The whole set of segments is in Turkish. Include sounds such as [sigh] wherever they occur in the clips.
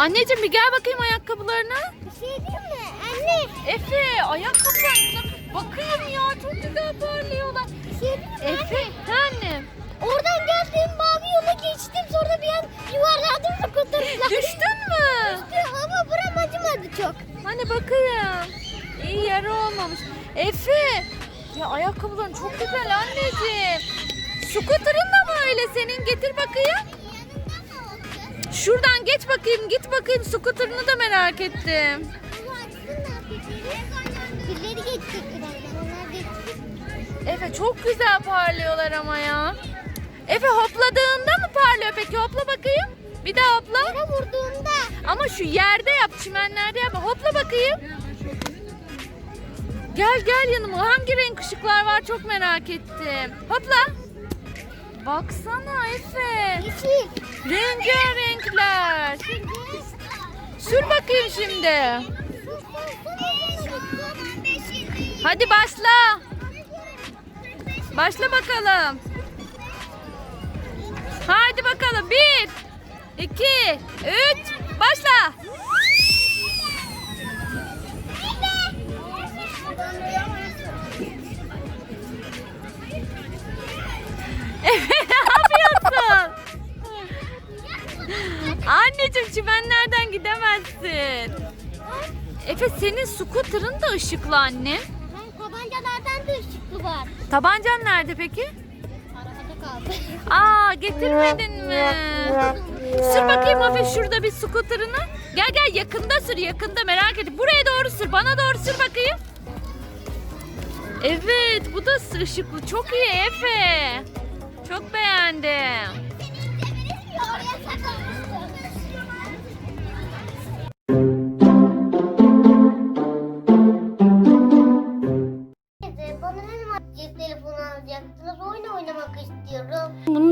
Anneciğim bir gel bakayım ayakkabılarına. Bir şey diyeyim mi? Anne. Efe ayakkabılarına bakayım ya çok güzel parlıyorlar. Bir şey diyeyim mi? Efe ha annem. Oradan geldim mavi yola geçtim sonra bir an yuvarladım skuterla. Düştün mü? Ama buram acımadı çok. Hani bakayım. İyi yara olmamış. Efe. Ya ayakkabıların çok güzel anneciğim. Scooter'ın da mı öyle senin? Getir bakayım. Şuradan geç bakayım. Git bakayım. Scooter'ını da merak ettim. Birileri geçecek birazdan. Onlar geçecek. Efe çok güzel parlıyorlar ama ya. Efe hopladığında mı parlıyor peki? Hopla bakayım. Bir daha hopla. Yere vurduğunda Ama şu yerde yap, çimenlerde yapma. Hopla bakayım. Gel gel yanıma. Hangi renk ışıklar var çok merak ettim. Hopla. Baksana Efe. yeşil. Rengarenkler. Sür bakayım şimdi. Hadi başla. Başla bakalım. Haydi bakalım. Bir, iki, üç, başla. Efe ne yapıyorsun? Anneciğim çimenlerden gidemezsin. Efe senin scooter'ın da ışıklı anne. Tabancalardan da ışıklı var. Tabancan nerede peki? [laughs] Aa getirmedin mi? Sür bakayım Efe şurada bir scooter'ını. Gel gel yakında sür yakında merak ettim. Buraya doğru sür bana doğru sür bakayım. Evet bu da ışıklı çok iyi Efe. Çok beğendim. Oraya saklanmıştı.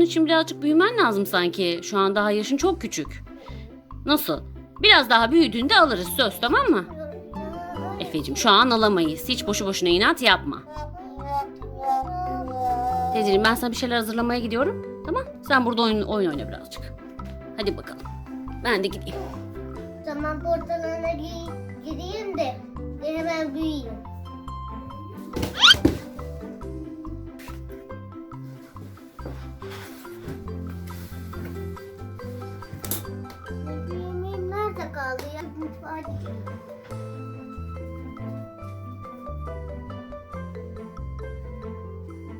İçin birazcık büyümen lazım sanki. Şu an daha yaşın çok küçük. Nasıl? Biraz daha büyüdüğünde alırız söz tamam mı? Efe'cim şu an alamayız. Hiç boşu boşuna inat yapma. Teyzeciğim ben sana bir şeyler hazırlamaya gidiyorum. Tamam? Sen burada oyun, oyun oyna birazcık. Hadi bakalım. Ben de gideyim. Zaman portalına gi- gireyim de hemen büyüyeyim.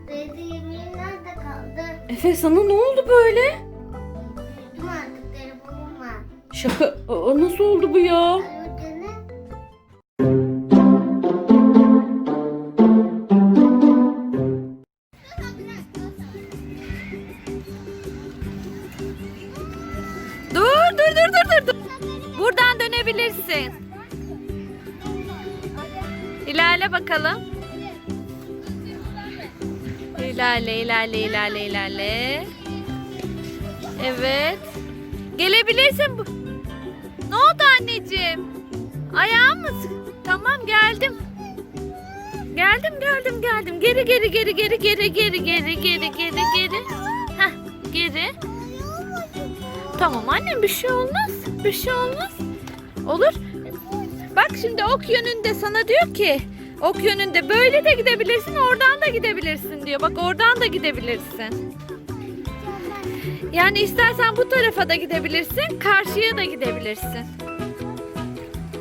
Bebeğim nerede kaldı? Efe sana ne oldu böyle? Büyüdüm artık telefonum var. Şaka. Aa, nasıl oldu bu ya? İlerle bakalım. İlerle ilerle ilerle ilerle. Evet. Gelebilirsin. Ne oldu anneciğim? Ayağım mı? Tamam geldim. Geldim geldim geldim. Geri geri geri geri geri geri geri geri geri geri. Heh geri. Tamam annem bir şey olmaz. Bir şey olmaz. Olur. Bak şimdi ok yönünde sana diyor ki ok yönünde böyle de gidebilirsin oradan da gidebilirsin diyor. Bak oradan da gidebilirsin. Yani istersen bu tarafa da gidebilirsin karşıya da gidebilirsin.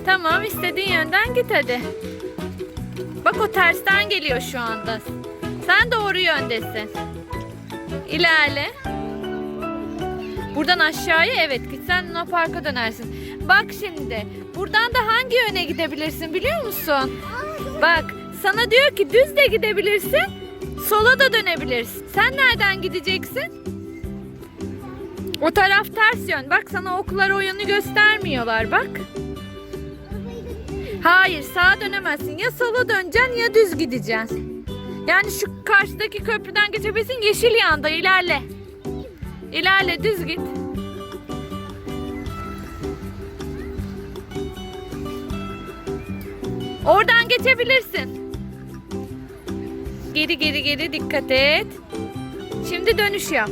Tamam istediğin yönden git hadi. Bak o tersten geliyor şu anda. Sen doğru yöndesin. İlerle. Buradan aşağıya evet gitsen Luna Park'a dönersin. Bak şimdi buradan da hangi yöne gidebilirsin biliyor musun? Bak sana diyor ki düz de gidebilirsin sola da dönebilirsin. Sen nereden gideceksin? O taraf ters yön. Bak sana oklar o yönü göstermiyorlar bak. Hayır sağa dönemezsin. Ya sola döneceksin ya düz gideceksin. Yani şu karşıdaki köprüden geçebilirsin yeşil yanda ilerle. İlerle düz git. Oradan geçebilirsin. Geri geri geri dikkat et. Şimdi dönüş yap.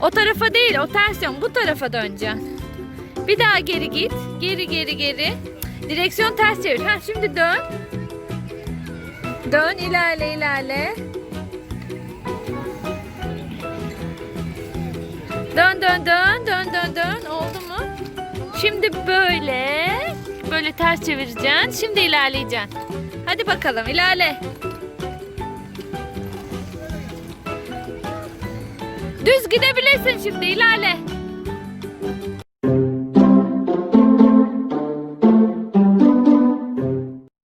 O tarafa değil o ters yön bu tarafa döneceksin. Bir daha geri git. Geri geri geri. Direksiyon ters çevir. Ha şimdi dön. Dön ilerle ilerle. Dön dön dön dön dön dön oldu mu? Şimdi böyle böyle ters çevireceksin. Şimdi ilerleyeceksin. Hadi bakalım ilerle. Düz gidebilirsin şimdi ilerle.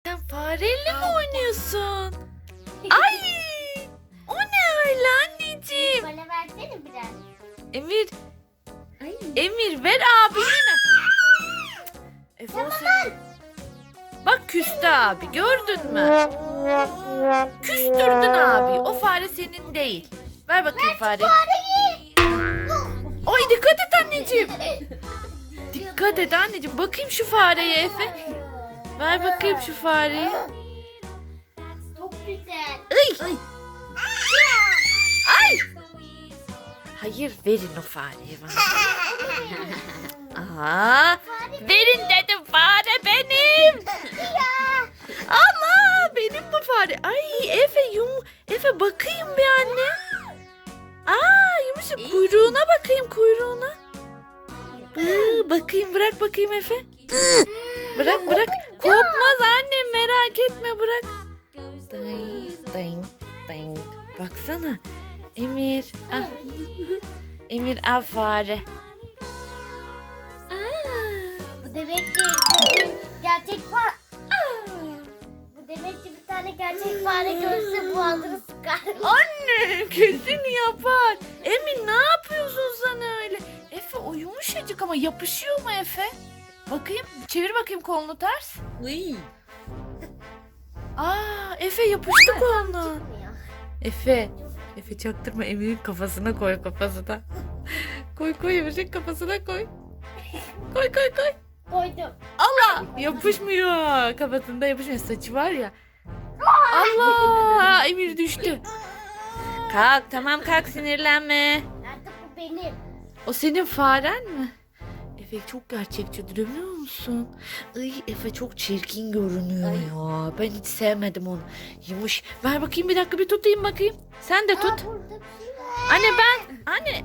Sen fareyle mi oynuyorsun? Ay! O ne öyle anneciğim? Bana versene biraz. Emir. Emir ver abine. Senin- Bak küstü abi gördün mü? Küstürdün abi. O fare senin değil. Ver bakayım fareyi. Ay dikkat et anneciğim. Dikkat et anneciğim. Bakayım şu fareye Efe. Ver bakayım şu fareyi. Çok güzel. Ay. Ay. Hayır verin o fareyi bana. [laughs] Aa, verin dedim fare benim. Allah benim bu fare. Ay Efe yum Efe bakayım bir anne. Aa yumuşak kuyruğuna bakayım kuyruğuna. Iı, bakayım bırak bakayım Efe. Bırak bırak. Kopmaz annem merak etme bırak. Ding ding ding. Baksana. Emir. Ah. Emir al fare. Gerçek fare. Bu demek ki bir tane gerçek fare görse boğazını sıkar. [laughs] Anne kesin yapar. Emin ne yapıyorsun sen öyle? Efe o yumuşacık ama yapışıyor mu Efe? Bakayım çevir bakayım kolunu ters. Aa Efe yapıştı koluna. Efe. Efe çaktırma Emir'in kafasına koy kafasına. [laughs] koy koy Emir'in kafasına koy. Koy koy koy. Koydum. Allah yapışmıyor. Kafasında yapışmıyor. Saçı var ya. Allah Emir düştü. Kalk tamam kalk sinirlenme. Artık bu benim. O senin faren mi? Efe çok gerçekçi duruyor musun? Ay Efe çok çirkin görünüyor ya. Ben hiç sevmedim onu. Yumuş. Ver bakayım bir dakika bir tutayım bakayım. Sen de tut. Aa, burada bir şey var. Anne ben. Anne.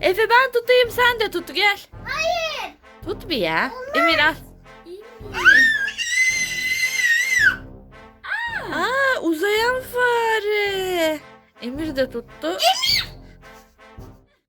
Efe ben tutayım sen de tut gel. Hayır. Tut bir ya. Emir al. Aa uzayan fare. Emir de tuttu.